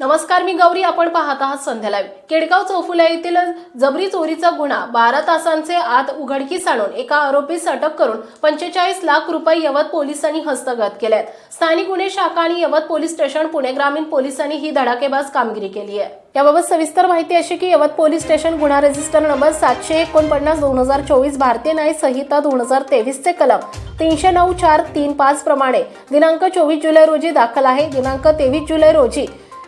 नमस्कार मी गौरी. आपण पाहत आहात संध्या लाईव्ह. केडगाव चौफुला येथील जबरी चोरीचा गुन्हा बारा तासांचे आत उघडकीस आणून एका आरोपीस अटक करून पंचेचाळीस लाख रुपये यवत पोलिसांनी हस्तगत केले आहेत. स्थानिक गुन्हे शाखा आणि यवत पोलीस स्टेशन पुणे ग्रामीण पोलिसांनी ही धडाकेबाज कामगिरी केली आहे. याबाबत सविस्तर माहिती अशी की यवत पोलीस स्टेशन गुन्हा रजिस्टर नंबर सातशे एकोणपन्नास दोन हजार चोवीस भारतीय न्याय संहिता दोन हजार तेवीस चे कलम तीनशे नऊ चार तीन पाच प्रमाणे दिनांक चोवीस जुलै रोजी दाखल आहे. दिनांक तेवीस जुलै रोजी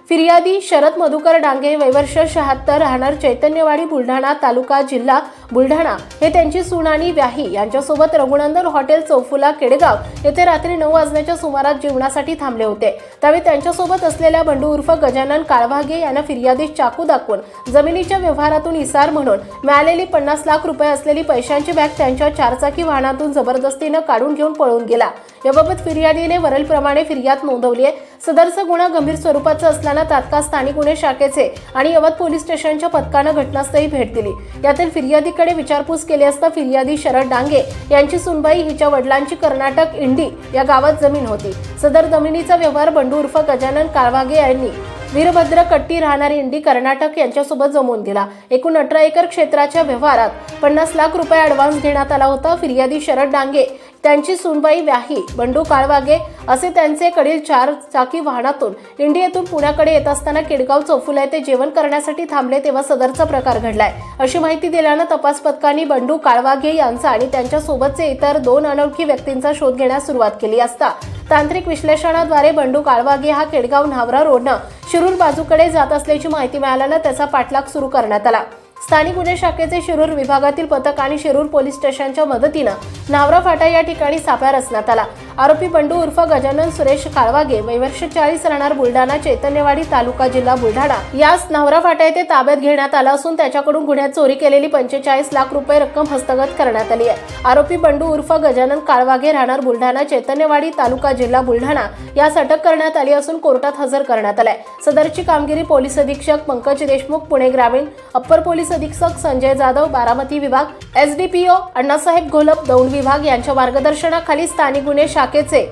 फिर्यादी शरद मधुकर डांगे वैवर्ष शहात्तर राहणार चैतन्यवाडी बुलढाणा तालुका जिल्हा बुलढाणा. हे त्यांची सून आणि व्याही. यांच्यासोबत रघुनंदन हॉटेल चौफुला केडगाव येथे रात्री नऊ वाजण्याच्या सुमारास जेवणासाठी थांबले होते. त्यावेळी त्यांच्यासोबत असलेल्या बंडू उर्फ गजानन काळभागे यांना फिर्यादीस चाकू दाखवून जमिनीच्या व्यवहारातून इसार म्हणून मिळालेली पन्नास लाख रुपये असलेली पैशांची बॅग त्यांच्या चारचाकी वाहनातून जबरदस्तीनं काढून घेऊन पळून गेला. याबाबत फिर्यादीने वरीलप्रमाणे फिर्याद नोंदवली आहे. सदरचा गुन्हा गंभीर स्वरूपाचा असल्यानं तात्काळ स्थानिक गुन्हे शाखेचे आणि यवत पोलीस स्टेशनच्या पथकानं घटनास्थळी भेट दिली. यातील फिर्यादीकडे विचारपूस केली असता फिर्यादी शरद डांगे यांची सुनबाई हिच्या वडिलांची कर्नाटक इंडी या गावात जमीन होती. सदर जमिनीचा व्यवहार बंडू उर्फ गजानन काळवागे यांनी वीरभद्र कट्टी राहणारी इंडी कर्नाटक यांच्यासोबत जमवून दिला. एकूण अठरा एकर क्षेत्राच्या व्यवहारात पन्नास लाख रुपये ॲडव्हान्स घेण्यात आला होता. फिर्यादी शरद डांगे त्यांची सुनबाई व्याही बंडू काळवागे असे त्यांचे कडील चार चाकी वाहनातून इंडियातून पुण्याकडे येत असताना केडगाव चौफुला येथे जेवण करण्यासाठी थांबले तेव्हा सदरचा प्रकार घडलाय. अशी माहिती दिल्यानं तपास पथकांनी बंडू काळवागे यांचा आणि त्यांच्या सोबतचे इतर दोन अनोळखी व्यक्तींचा शोध घेण्यास सुरुवात केली असता. तांत्रिक विश्लेषणाद्वारे बंडू काळवागे हा केडगाव न्हावरा रोडनं शिरूर बाजूकडे जात असल्याची माहिती मिळाल्यानं त्याचा पाठलाग सुरू करण्यात आला. स्थानिक गुन्हे शाखेचे शिरूर विभागातील पथक आणि शिरूर पोलीस स्टेशनच्या मदतीनं नावरा फाटा या ठिकाणी सापळा रचण्यात आला. आरोपी बंडू उर्फ गजानन सुरेश काळवागे वैवर्ष चाळीस राहणार बुलढाणा चैतन्यवाडी तालुका जिल्हा बुलढाणा. यास नवरा फाटा येथे ताब्यात घेण्यात आला असून त्याच्याकडून गुन्ह्यात चोरी केलेली पंचेचाळीस लाख रुपये रक्कम हस्तगत करण्यात आली आहे. आरोपी बंडू उर्फ गजानन काळवागे राहणार बुलढाणा चैतन्यवाडी तालुका जिल्हा बुलढाणा. यास अटक करण्यात आली असून कोर्टात हजर करण्यात आलाय. सदरची कामगिरी पोलीस अधीक्षक पंकज देशमुख पुणे ग्रामीण अप्पर पोलीस अधीक्षक संजय जाधव बारामती विभाग एसडीपीओ अण्णासाहेब घोलप दौंड विभाग यांच्या मार्गदर्शनाखाली स्थानिक गुन्हे शाखा शाखेचे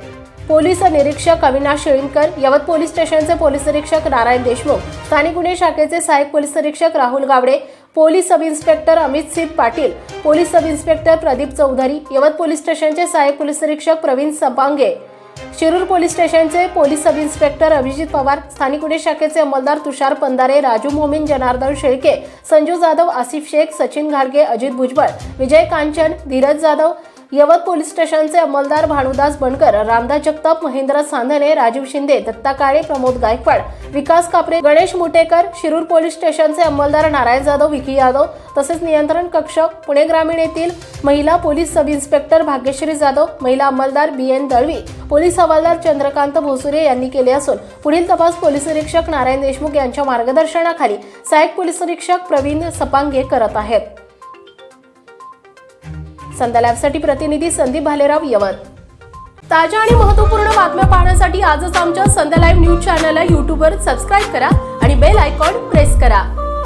पोलीस निरीक्षक अविनाश शेळींकर यवत पोलीस स्टेशनचे पोलीस निरीक्षक नारायण देशमुख स्थानिक गुन्हे शाखेचे सहाय्यक पोलीस निरीक्षक Rahul Gawade police sub inspector Amit Singh Patil police sub inspector Pradeep Chaudhari Yavat police स्टेशनचे सहाय्यक पोलीस निरीक्षक प्रवीण सपांगे शिरूर पोलीस स्टेशनचे police sub inspector Abhijit Pawar स्थानिक गुन्हे शाखेचे अंमलदार तुषार पंधारे राजू मोमीन जनार्दन शेळके संजू जाधव आसिफ शेख सचिन घाडगे अजित भुजबळ विजय कांचन धीरज जाधव यवत पोलीस स्टेशनचे अंमलदार भानुदास बनकर रामदास जगताप महेंद्र सांधने राजीव शिंदे दत्ता काळे प्रमोद गायकवाड विकास कापरे गणेश मुटेकर शिरूर पोलीस स्टेशनचे अंमलदार नारायण जाधव विकी यादव तसेच नियंत्रण कक्ष पुणे ग्रामीण येथील महिला police sub inspector Bhagyashree Jadhav महिला अंमलदार बी एन दळवी पोलीस हवालदार चंद्रकांत भोसुरे यांनी केले असून पुढील तपास पोलीस निरीक्षक नारायण देशमुख यांच्या मार्गदर्शनाखाली सहाय्यक पोलीस निरीक्षक प्रवीण सपांगे करत आहेत. संध्या लॅबसाठी प्रतिनिधी संदीप भालेराव यवत. ताज्या आणि महत्त्वपूर्ण बातम्या पाहण्यासाठी आजच आमच्या संध्या लाईव्ह न्यूज चॅनलला यूट्यूबवर सबस्क्राईब करा आणि बेल आयकॉन प्रेस करा.